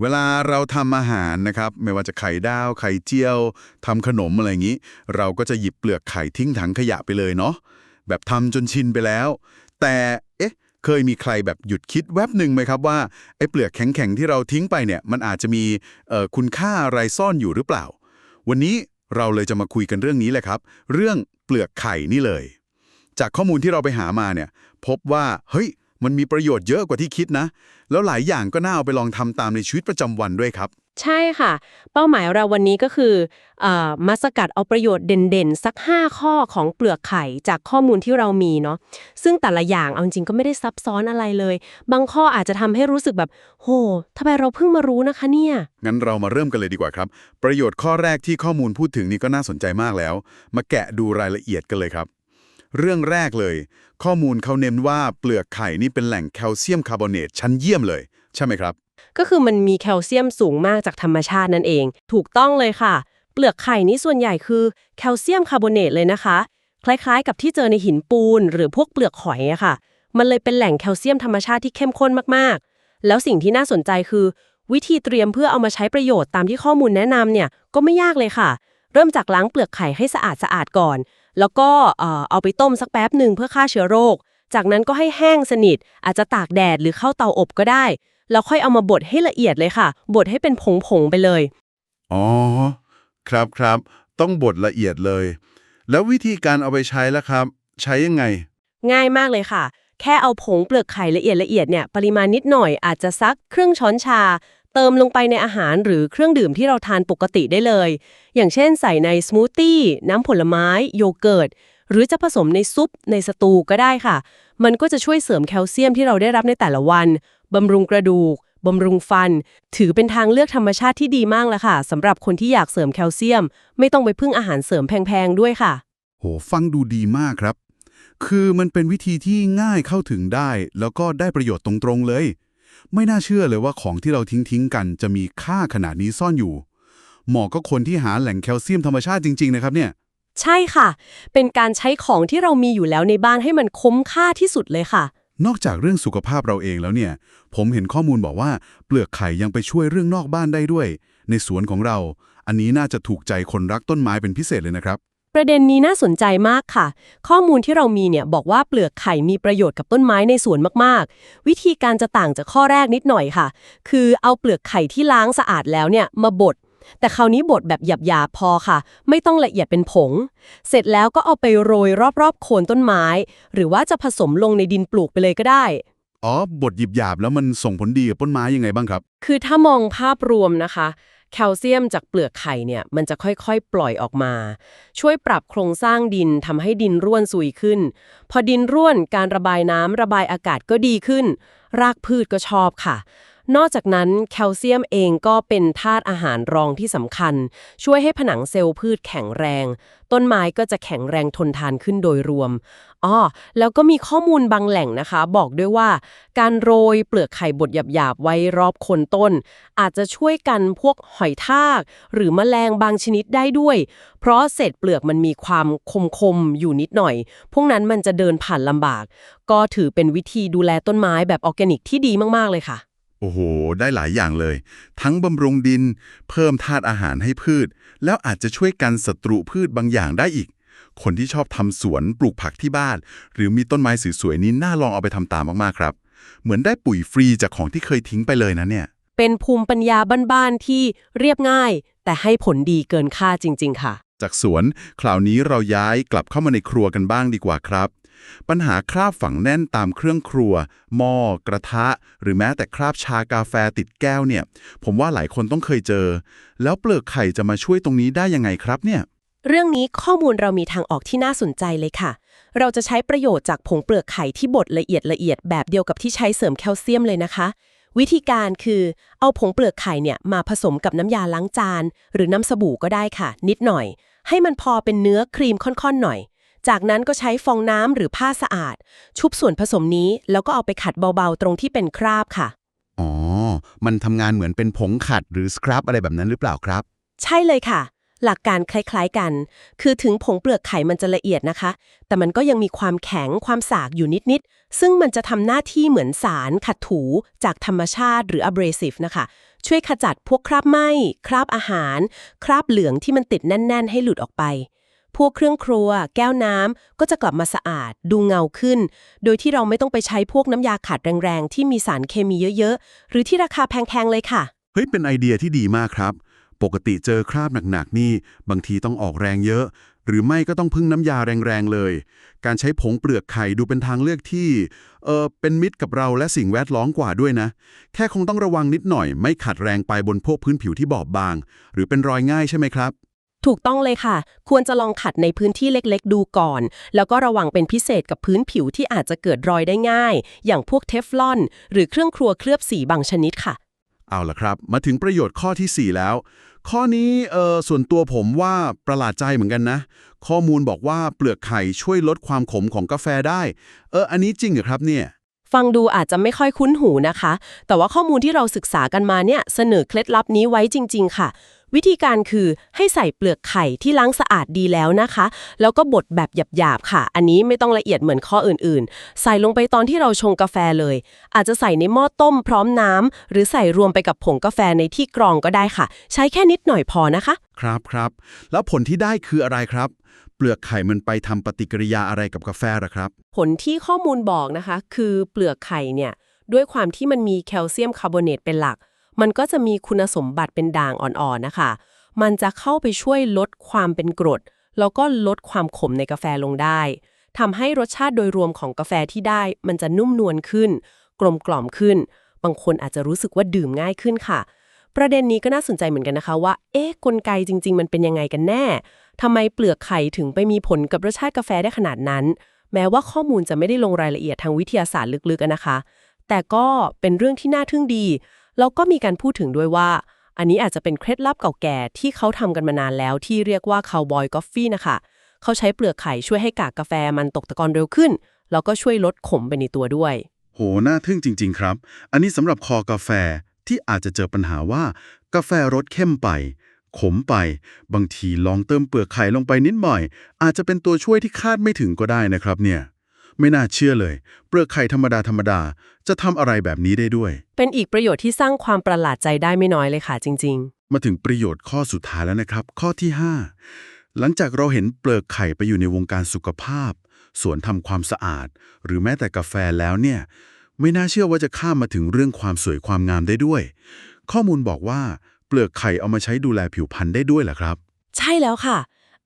เวลาเราทำอาหารนะครับ ไม่ว่าจะไข่ดาว ไข่เจียวทำขนมอะไรอย่างนี้ เราก็จะหยิบเปลือกไข่ทิ้งถังขยะไปเลยเนาะแบบทำจนชินไปแล้ว แต่เอ๊ะ เคยมีใครแบบหยุดคิดแวบหนึ่งไหมครับว่าไอ้เปลือกแข็งๆที่เราทิ้งไปเนี่ย มันอาจจะมีคุณค่าอะไรซ่อนอยู่หรือเปล่า วันนี้เราเลยจะมาคุยกันเรื่องนี้แหละครับ เรื่องเปลือกไข่นี่เลย จากข้อมูลที่เราไปหามาเนี่ย พบว่าเฮ้ย มันมีประโยชน์เยอะกว่าที่คิดนะ แล้วหลายอย่างก็น่าเอาไปลองทำตามในชีวิตประจำวันด้วยครับ ใช่ค่ะ เป้าหมายเราวันนี้ก็คือเออมาสกัดเอาประโยชน์เด่นๆ สัก 5 ข้อของเปลือกไข่จากข้อมูลที่เรามีเนาะซึ่งแต่ละอย่างเอาจริงก็ไม่ได้ซับซ้อนอะไรเลย บางข้ออาจจะทำให้รู้สึกแบบ โหทำไมเราเพิ่งมารู้นะคะเนี่ย งั้นเรามาเริ่มกันเลยดีกว่าครับ ประโยชน์ข้อแรกที่ข้อมูลพูดถึงนี่ก็น่าสนใจมากแล้ว มาแกะดูรายละเอียดกันเลยครับ เรื่องแรกเลย ข้อมูลเขาเน้นว่าเปลือกไข่นี่เป็นแหล่งแคลเซียมคาร์บอเนตชั้นเยี่ยมเลย ใช่ไหมครับ ก็คือมันมีแคลเซียมสูงมากจากธรรมชาตินั่นเอง ถูกต้องเลยค่ะ เปลือกไข่นี้ส่วนใหญ่คือแคลเซียมคาร์บอเนตเลยนะคะ คล้ายๆ กับที่เจอในหินปูน หรือพวกเปลือกหอยอะค่ะ มันเลยเป็นแหล่งแคลเซียมธรรมชาติที่เข้มข้นมากๆ แล้วสิ่งที่น่าสนใจคือ วิธีเตรียมเพื่อเอามาใช้ประโยชน์ตามที่ข้อมูลแนะนำเนี่ยก็ไม่ยากเลยค่ะ เริ่มจากล้างเปลือกไข่ให้สะอาดสะอาดก่อน แล้วก็เอ่อเอาไปต้มสักแป๊บหนึ่งเพื่อฆ่าเชื้อโรค จากนั้นก็ให้แห้งสนิท อาจจะตากแดดหรือเข้าเตาอบก็ได้ แล้วค่อยเอามาบดให้ละเอียดเลยค่ะ บดให้เป็นผงๆไปเลย อ๋อ ครับครับ ต้องบดละเอียดเลย แล้ววิธีการเอาไปใช้ล่ะครับ ใช้ยังไง ง่ายมากเลยค่ะ แค่เอาผงเปลือกไข่ละเอียดละเอียดเนี่ยปริมาณนิดหน่อยอาจจะสักครึ่งช้อนชา เติมลงไปในอาหารหรือเครื่องดื่มที่เราทานปกติได้เลย อย่างเช่นใส่ในสมูทตี้น้ำผลไม้ โยเกิร์ต หรือจะผสมในซุป ในสตูก็ได้ค่ะ มันก็จะช่วยเสริมแคลเซียมที่เราได้รับในแต่ละวันบำรุงกระดูกบำรุงฟัน ถือเป็นทางเลือกธรรมชาติที่ดีมากแล้วค่ะสำหรับคนที่อยากเสริมแคลเซียม ไม่ต้องไปพึ่งอาหารเสริมแพงๆด้วยค่ะ โห ฟังดูดีมากครับ คือมันเป็นวิธีที่ง่ายเข้าถึงได้ แล้วก็ได้ประโยชน์ตรงๆเลย ไม่น่าเชื่อเลยว่าของที่เราทิ้งๆกันจะมีค่าขนาดนี้ซ่อนอยู่ เหมาะก็คนที่หาแหล่งแคลเซียมธรรมชาติจริง ๆ นะครับเนี่ย ใช่ค่ะ เป็นการใช้ของที่เรามีอยู่แล้วในบ้านให้มันคุ้มค่าที่สุดเลยค่ะ นอกจากเรื่องสุขภาพเราเองแล้วเนี่ย ผมเห็นข้อมูลบอกว่าเปลือกไข่ยังไปช่วยเรื่องนอกบ้านได้ด้วย ในสวนของเรา อันนี้น่าจะถูกใจคนรักต้นไม้เป็นพิเศษเลยนะครับ ประเด็นนี้น่าสนใจมากค่ะ ข้อมูลที่เรามีเนี่ยบอกว่าเปลือกไข่มีประโยชน์กับต้นไม้ในสวนมากๆ วิธีการจะต่างจากข้อแรกนิดหน่อยค่ะ คือเอาเปลือกไข่ที่ล้างสะอาดแล้วเนี่ยมาบดแต่คราวนี้บดแบบหยาบๆพอค่ะ ไม่ต้องละเอียดเป็นผง เสร็จแล้วก็เอาไปโรยรอบๆโคนต้นไม้ หรือว่าจะผสมลงในดินปลูกไปเลยก็ได้ อ๋อบทหยิบหยาบแล้วมันส่งผลดีกับต้นไม้ยังไงบ้างครับ คือถ้ามองภาพรวมนะคะ แคลเซียมจากเปลือกไข่เนี่ยมันจะค่อยๆ ปล่อยออกมา ช่วยปรับโครงสร้างดินทำให้ดินร่วนซุยขึ้น พอดินร่วนการระบายน้ำระบายอากาศก็ดีขึ้น รากพืชก็ชอบค่ะ นอกจากนั้นแคลเซียมเองก็เป็นธาตุอาหารรองที่สำคัญ ช่วยให้ผนังเซลล์พืชแข็งแรง ต้นไม้ก็จะแข็งแรงทนทานขึ้นโดยรวมอ้อแล้วก็มีข้อมูลบางแหล่งนะคะ บอกด้วยว่า การโรยเปลือกไข่บดหยาบๆ ไว้รอบโคนต้น อาจจะช่วยกันพวกหอยทาก หรือแมลงบางชนิดได้ด้วย เพราะเศษเปลือกมันมีความคมๆ อยู่นิดหน่อย พวกนั้นมันจะเดินผ่านลำบาก ก็ถือเป็นวิธีดูแลต้นไม้แบบออร์แกนิกที่ดีมากๆเลยค่ะ โอ้โห ได้หลายอย่างเลย ทั้งบำรุงดิน เพิ่มธาตุอาหารให้พืช แล้วอาจจะช่วยกันศัตรูพืชบางอย่างได้อีก คนที่ชอบทำสวนปลูกผักที่บ้าน หรือมีต้นไม้สวยๆนี้น่าลองเอาไปทำตามมากๆครับ เหมือนได้ปุ๋ยฟรีจากของที่เคยทิ้งไปเลยนะเนี่ย เป็นภูมิปัญญาบ้านๆที่เรียบง่าย แต่ให้ผลดีเกินค่าจริง ๆ ค่ะ จากสวน คราวนี้เราย้ายกลับเข้ามาในครัวกันบ้างดีกว่าครับ ปัญหาคราบฝังแน่นตามเครื่องครัว หม้อ กระทะ หรือแม้แต่คราบชากาแฟติดแก้วเนี่ย ผมว่าหลายคนต้องเคยเจอ แล้วเปลือกไข่จะมาช่วยตรงนี้ได้ยังไงครับเนี่ย เรื่องนี้ข้อมูลเรามีทางออกที่น่าสนใจเลยค่ะ เราจะใช้ประโยชน์จากผงเปลือกไข่ที่บดละเอียดละเอียดแบบเดียวกับที่ใช้เสริมแคลเซียมเลยนะคะ วิธีการคือเอาผงเปลือกไข่เนี่ยมาผสมกับน้ำยาล้างจาน หรือน้ำสบู่ก็ได้ค่ะ นิดหน่อย ให้มันพอเป็นเนื้อครีมค่อนๆหน่อย จากนั้นก็ใช้ฟองน้ำหรือผ้าสะอาด ชุบส่วนผสมนี้แล้วก็เอาไปขัดเบาๆ ตรงที่เป็นคราบค่ะ อ๋อ มันทำงานเหมือนเป็นผงขัดหรือสครับอะไรแบบนั้นหรือเปล่าครับ ใช่เลยค่ะ หลักการคล้ายๆกัน คือถึงผงเปลือกไข่มันจะละเอียดนะคะ แต่มันก็ยังมีความแข็งความสากอยู่นิดๆ ซึ่งมันจะทำหน้าที่เหมือนสารขัดถูจากธรรมชาติหรือ abrasive นะคะ ช่วยขจัดพวกคราบไหม้คราบอาหาร คราบเหลืองที่มันติดแน่น ๆ ให้หลุดออกไป พวกเครื่องครัว แก้วน้ำก็จะกลับมาสะอาด ดูเงาขึ้น โดยที่เราไม่ต้องไปใช้พวกน้ำยาขัดแรงๆ ที่มีสารเคมีเยอะๆ หรือที่ราคาแพงๆเลยค่ะ เฮ้ย เป็นไอเดียที่ดีมากครับ ปกติเจอคราบหนักๆ นี่ บางทีต้องออกแรงเยอะ หรือไม่ก็ต้องพึ่งน้ำยาแรงๆเลย การใช้ผงเปลือกไข่ดูเป็นทางเลือกที่ เออเป็นมิตรกับเราและสิ่งแวดล้อมกว่าด้วยนะ แค่คงต้องระวังนิดหน่อย ไม่ขัดแรงไปบนพวกพื้นผิวที่บอบบาง หรือเป็นรอยง่ายใช่ไหมครับ ถูกต้องเลยค่ะ ควรจะลองขัดในพื้นที่เล็กๆ ดูก่อน แล้วก็ระวังเป็นพิเศษกับพื้นผิวที่อาจจะเกิดรอยได้ง่าย อย่างพวกเทฟลอน หรือเครื่องครัวเคลือบสีบางชนิดค่ะ เอาล่ะครับ มาถึงประโยชน์ข้อทีสี่ 4 แล้ว ข้อนี้เออส่วนตัวผมว่าประหลาดใจเหมือนกันนะ ข้อมูลบอกว่าเปลือกไข่ช่วยลดความขมของกาแฟได้ เอออันนี้จริงเหรอครับเนี่ยฟังดูอาจจะไม่ค่อยคุ้นหูนะคะ แต่ว่าข้อมูลที่เราศึกษากันมาเนี่ยเสนอเคล็ดลับนี้ไว้จริง ๆ ค่ะ วิธีการคือให้ใส่เปลือกไข่ที่ล้างสะอาดดีแล้วนะคะ แล้วก็บดแบบหยาบๆค่ะ อันนี้ไม่ต้องละเอียดเหมือนข้ออื่นๆ ใส่ลงไปตอนที่เราชงกาแฟเลย อาจจะใส่ในหม้อต้มพร้อมน้ำหรือใส่รวมไปกับผงกาแฟในที่กรองก็ได้ค่ะ ใช้แค่นิดหน่อยพอนะคะ ครับครับแล้วผลที่ได้คืออะไรครับเปลือกไข่มันไปทำปฏิกิริยาอะไรกับกาแฟหรอครับ ผลที่ข้อมูลบอกนะคะ คือเปลือกไข่เนี่ยด้วยความที่มันมีแคลเซียมคาร์บอเนตเป็นหลัก มันก็จะมีคุณสมบัติเป็นด่างอ่อนๆนะคะ มันจะเข้าไปช่วยลดความเป็นกรด แล้วก็ลดความขมในกาแฟลงได้ทำให้รสชาติโดยรวมของกาแฟที่ได้ มันจะนุ่มนวลขึ้น กลมกล่อมขึ้น บางคนอาจจะรู้สึกว่าดื่มง่ายขึ้นค่ะ ประเด็นนี้ก็น่าสนใจเหมือนกันนะคะว่า เอ๊ะกลไกจริง ๆ มันเป็นยังไงกันแน่ทำไมเปลือกไข่ถึงไปมีผลกับรสชาติกาแฟได้ขนาดนั้น แม้ว่าข้อมูลจะไม่ได้ลงรายละเอียดทางวิทยาศาสตร์ลึกๆนะคะ แต่ก็เป็นเรื่องที่น่าทึ่งดี แล้วก็มีการพูดถึงด้วยว่า อันนี้อาจจะเป็นเคล็ดลับเก่าแก่ที่เขาทำกันมานานแล้วที่เรียกว่าคาวบอยกาแฟนะคะเขาใช้เปลือกไข่ช่วยให้กากกาแฟมันตกตะกอนเร็วขึ้น แล้วก็ช่วยลดขมไปในตัวด้วย โหน่าทึ่งจริง ๆ ครับ อันนี้สำหรับคอกาแฟที่อาจจะเจอปัญหาว่า กาแฟรสเข้มไป ขมไป บางทีลองเติมเปลือกไข่ลงไปนิดหน่อย อาจจะเป็นตัวช่วยที่คาดไม่ถึงก็ได้นะครับเนี่ย ไม่น่าเชื่อเลย เปลือกไข่ธรรมดาธรรมดาจะทำอะไรแบบนี้ได้ด้วย เป็นอีกประโยชน์ที่สร้างความประหลาดใจได้ไม่น้อยเลยค่ะจริงมาถึงประโยชน์ข้อสุดท้ายแล้วนะครับ ข้อที่ 5 หลังจากเราเห็นเปลือกไข่ไปอยู่ในวงการสุขภาพ สวนทำความสะอาด หรือแม้แต่กาแฟแล้วเนี่ย ไม่น่าเชื่อว่าจะข้ามมาถึงเรื่องความสวยความงามได้ด้วย ข้อมูลบอกว่าเปลือกไข่เอามาใช้ดูแลผิวพรรณได้ด้วยเหรอครับๆใช่แล้วค่ะ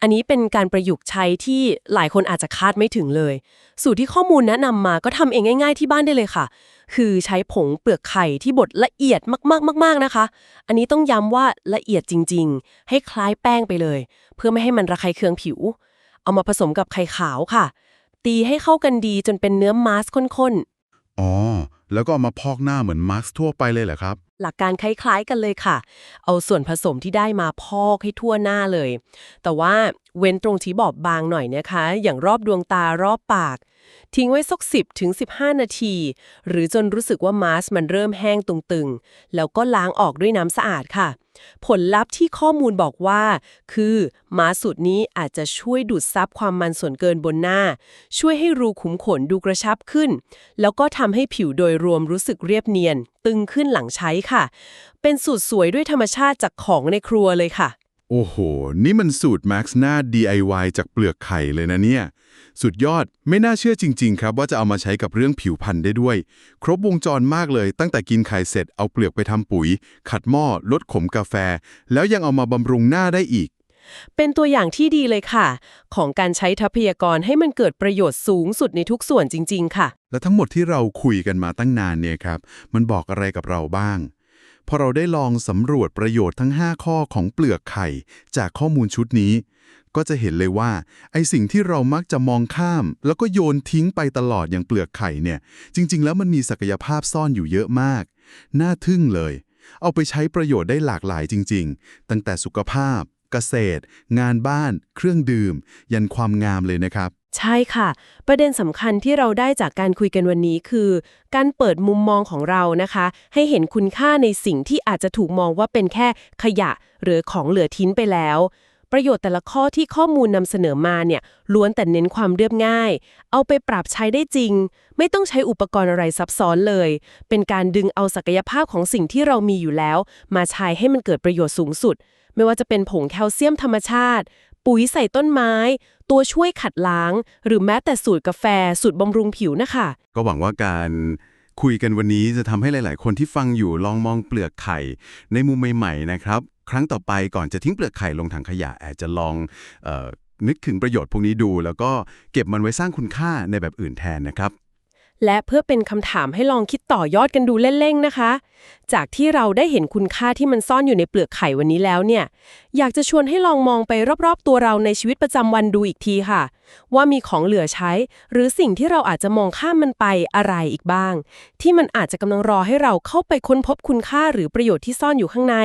อันนี้เป็นการประยุกต์ใช้ที่หลายคนอาจจะคาดไม่ถึงเลย สูตรที่ข้อมูลแนะนำมาก็ทำเองง่าย ๆ ที่บ้านได้เลยค่ะ คือใช้ผงเปลือกไข่ที่บดละเอียดมากๆๆนะคะ อันนี้ต้องย้ำว่าละเอียดจริง ๆ ให้คล้ายแป้งไปเลย เพื่อไม่ให้มันระคายเคืองผิว เอามาผสมกับไข่ขาวค่ะ ตีให้เข้ากันดีจนเป็นเนื้อมาสข้นๆอ๋อแล้วก็เอามาพอกหน้าเหมือนมาสทั่วไปเลยเหรอครับ หลักการคล้ายๆกันเลยค่ะ เอาส่วนผสมที่ได้มาพอกให้ทั่วหน้าเลย แต่ว่าเว้นตรงที่บอบบางหน่อยนะคะ อย่างรอบดวงตารอบปาก ทิ้งไว้สัก10ถึง15 นาที หรือจนรู้สึกว่ามาส์มันเริ่มแห้งตึงๆ แล้วก็ล้างออกด้วยน้ำสะอาดค่ะ ผลลัพธ์ที่ข้อมูลบอกว่า คือมาส์สูตรนี้อาจจะช่วยดูดซับความมันส่วนเกินบนหน้า ช่วยให้รูขุมขนดูกระชับขึ้น แล้วก็ทำให้ผิวโดยรวมรู้สึกเรียบเนียน ตึงขึ้นหลังใช้ค่ะ เป็นสูตรสวยด้วยธรรมชาติจากของในครัวเลยค่ะ โอ้โห นี่มันสูตร Max หน้า DIY จากเปลือกไข่เลยนะเนี่ย สุดยอดไม่น่าเชื่อจริง ๆ ครับ ว่าจะเอามาใช้กับเรื่องผิวพรรณได้ด้วย ครบวงจรมากเลย ตั้งแต่กินไข่เสร็จเอาเปลือกไปทำปุ๋ย ขัดหม้อลดขมกาแฟ แล้วยังเอามาบำรุงหน้าได้อีก เป็นตัวอย่างที่ดีเลยค่ะ ของการใช้ทรัพยากรให้มันเกิดประโยชน์สูงสุดในทุกส่วนจริง ๆ ค่ะ และทั้งหมดที่เราคุยกันมาตั้งนานเนี่ยครับ มันบอกอะไรกับเราบ้าง พอเราได้ลองสำรวจประโยชน์ทั้ง 5 ข้อของเปลือกไข่ จากข้อมูลชุดนี้ ก็จะเห็นเลยว่า ไอสิ่งที่เรามักจะมองข้าม แล้วก็โยนทิ้งไปตลอดอย่างเปลือกไข่เนี่ย จริง ๆ แล้วมันมีศักยภาพซ่อนอยู่เยอะมาก น่าทึ่งเลย เอาไปใช้ประโยชน์ได้หลากหลายจริง ๆ ตั้งแต่สุขภาพ เกษตร งานบ้าน เครื่องดื่ม ยันความงามเลยนะครับ ใช่ค่ะ ประเด็นสำคัญที่เราได้จากการคุยกันวันนี้คือ การเปิดมุมมองของเรานะคะ ให้เห็นคุณค่าในสิ่งที่อาจจะถูกมองว่าเป็นแค่ขยะ หรือของเหลือทิ้งไปแล้วประโยชน์แต่ละข้อที่ข้อมูลนำเสนอมาเนี่ยล้วนแต่เน้นความเรียบง่าย เอาไปปรับใช้ได้จริง ไม่ต้องใช้อุปกรณ์อะไรซับซ้อนเลย เป็นการดึงเอาศักยภาพของสิ่งที่เรามีอยู่แล้ว มาใช้ให้มันเกิดประโยชน์สูงสุด ไม่ว่าจะเป็นผงแคลเซียมธรรมชาติ ปุ๋ยใส่ต้นไม้ ตัวช่วยขัดล้าง หรือแม้แต่สูตรกาแฟ สูตรบำรุงผิวนะคะ ก็หวังว่าการคุยกันวันนี้จะทำให้หลาย ๆ คนที่ฟังอยู่ลองมองเปลือกไข่ ในมุมใหม่ ๆ นะครับ ครั้งต่อไปก่อนจะทิ้งเปลือกไข่ลงถังขยะอาจจะลองเออนึกถึงประโยชน์พวกนี้ดู แล้วก็เก็บมันไว้สร้างคุณค่าในแบบอื่นแทนนะครับ และเพื่อเป็นคำถามให้ลองคิดต่อยอดกันดูเล่นๆนะคะ จากที่เราได้เห็นคุณค่าที่มันซ่อนอยู่ในเปลือกไข่วันนี้แล้วเนี่ย อยากจะชวนให้ลองมองไปรอบๆ ตัวเราในชีวิตประจำวันดูอีกทีค่ะ ว่ามีของเหลือใช้ หรือสิ่งที่เราอาจจะมองข้ามมันไปอะไรอีกบ้าง ที่มันอาจจะกำลังรอให้เราเข้าไปค้นพบคุณค่าหรือประโยชน์ที่ซ่อนอยู่ข้างใน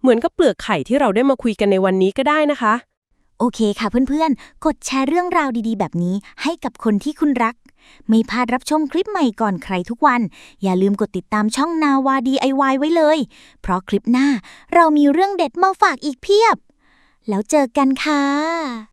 เหมือนกับเปลือกไข่ที่เราได้มาคุยกันในวันนี้ก็ได้นะคะโอเคค่ะเพื่อนๆ กดแชร์เรื่องราวดีๆ แบบนี้ให้กับคนที่คุณรัก ไม่พลาดรับชมคลิปใหม่ก่อนใครทุกวัน อย่าลืมกดติดตามช่องนาวา DIY ไว้เลย เพราะคลิปหน้าเรามีเรื่องเด็ดมาฝากอีกเพียบ แล้วเจอกันค่ะ